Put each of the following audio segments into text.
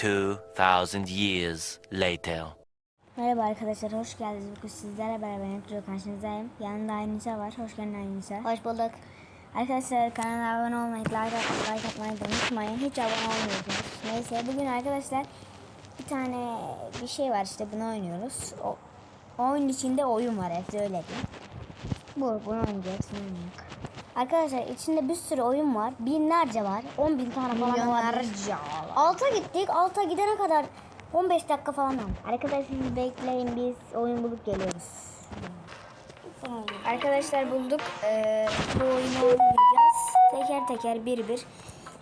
2,000 years later. Merhaba arkadaşlar, hoş geldiniz. Bugün sizlerle beraber Nitro karşınızdayım. Yanımda Aynisa var. Hoş geldin Aynisa. Hoş bulduk. Arkadaşlar kanala abone olmayı, like, at- like atmayı da unutmayın. Hiç abone olmuyorsunuz. Neyse bugün arkadaşlar bir tane bir şey var işte bunu oynuyoruz. O, oyun içinde oyun var hepsi öyle diyeyim. Bu bunu oynayacağız. oynayak. Arkadaşlar içinde bir sürü oyun var. Binlerce var. 10 bin tane falan var. Milyonlarca. Alta gittik. Alta gidene kadar 15 dakika falan oldu. Arkadaşlar siz bekleyin biz oyun bulup geliyoruz. Arkadaşlar bulduk. Ee, bu oyunu oynayacağız. Teker teker bir bir.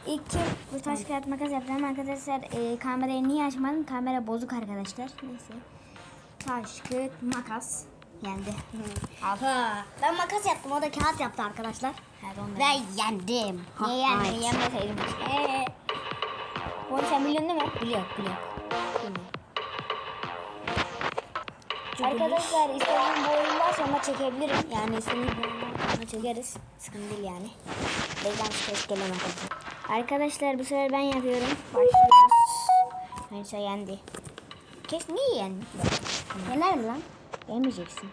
İlk kim bu taş kağıt makas yapacağım arkadaşlar. E, kamerayı niye açmadım? Kamera bozuk arkadaşlar. Neyse. Taş kağıt makas. Yendi. Aha. Ben makas yaptım. O da kağıt yaptı arkadaşlar. Evet. Ve yendim. Niye yendin? Yenmeseydim. Eee. Bunu sen biliyorsun değil mi? Biliyor, biliyor. Arkadaşlar istediğim bu oyundan sonra çekebilirim. Yani istediğim bu oyundan sonra çekeriz. Sıkıntı değil yani. Reklam ses gelemem. Arkadaşlar bu sefer ben yapıyorum. Başlıyoruz. Neyse yendi. Kes niye yendi? Yener mi lan? Yemeyeceksin.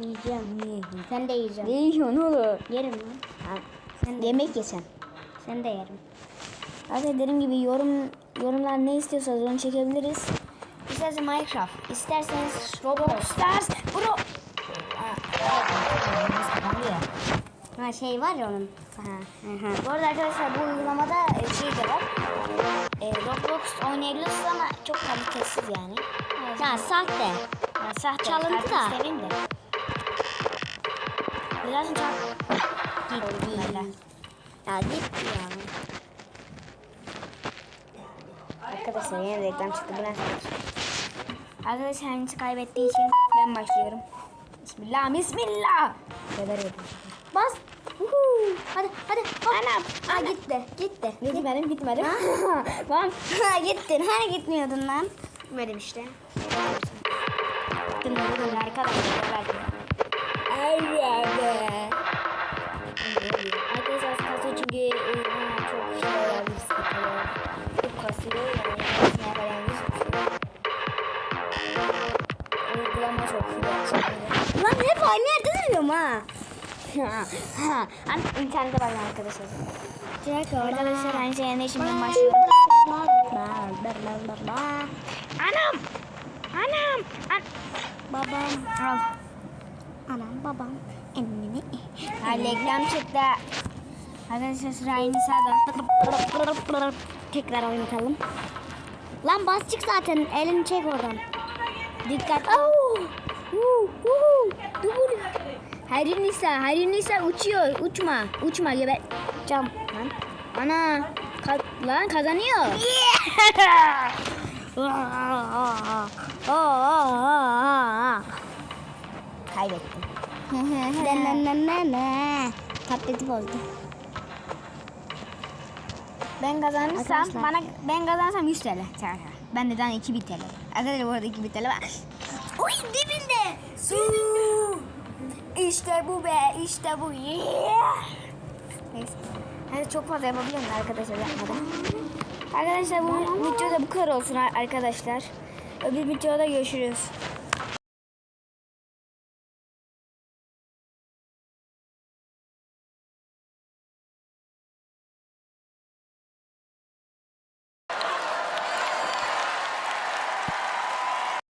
Yiyeceğim, yiyeceğim. Sen de yiyeceksin. Ne yiyorsun oğlum? Yerim lan. Sen yemek yesen. Sen de yerim. Arkadaşlar dediğim gibi yorum yorumlar ne istiyorsanız onu çekebiliriz. İsterseniz Minecraft, isterseniz Roblox Stars, Bro. Ha şey var ya onun. Ha. Bu arada arkadaşlar bu uygulamada e, şey de var. E, Roblox oynayabiliyorsunuz ama çok kalitesiz yani. Ya sahte. Ya, sahte. çalıntı kartı da. de. Biraz çal. Gitti. Ya gitti ya. Arkadaşlar yeni reklam çıktı. Bülent Arkadaşlar hangisi kaybettiği için ben başlıyorum. Bismillah, bismillah. Geberim. Bas. Uhu. Hadi hadi. Anam. Aa gitti. Gitti. Gitmedim, gitmedim. Lan. Ha gittin. Hani gitmiyordun lan. Gitmedim işte. Gitmedim gitmedim arkadaşlar. Evet. Arkadaşlar kasıyor çünkü e, çok şey olabilir sıkıntılı. Çok kasıyor yani ne yapacağımız. Uygulama çok iyi. Lan hep aynı yerde duruyorum ha. İnternete bakın arkadaşlar. Arkadaşlar aynı şey yeni işimden başlıyorum. Anam! Anam! An Babam. Al. Anam babam. Emmini. Ha, reklam çıktı. Arkadaşlar sıra Nisa'da. Tekrar oynatalım. Lan bas çık zaten. Elini çek oradan. Dikkat. Oh! Uh, uh, dur. Hayri Nisa, Hayri Nisa uçuyor. Uçma, uçma geber. Cam. Lan. Ana. Ka lan kazanıyor. Kaybettim. Tableti bozdu. Ben kazanırsam Arkadaşlar. bana ben kazanırsam 100 TL. Ben neden 2000 TL. Arkadaşlar bu arada 2000 TL var. Uy dibinde. İşte bu be, işte bu. Yeah. Neyse. Hadi çok fazla yapabiliyorum da arkadaşlar yapmadan. Arkadaşlar bu videoda bu kadar olsun ar- arkadaşlar. Öbür videoda görüşürüz.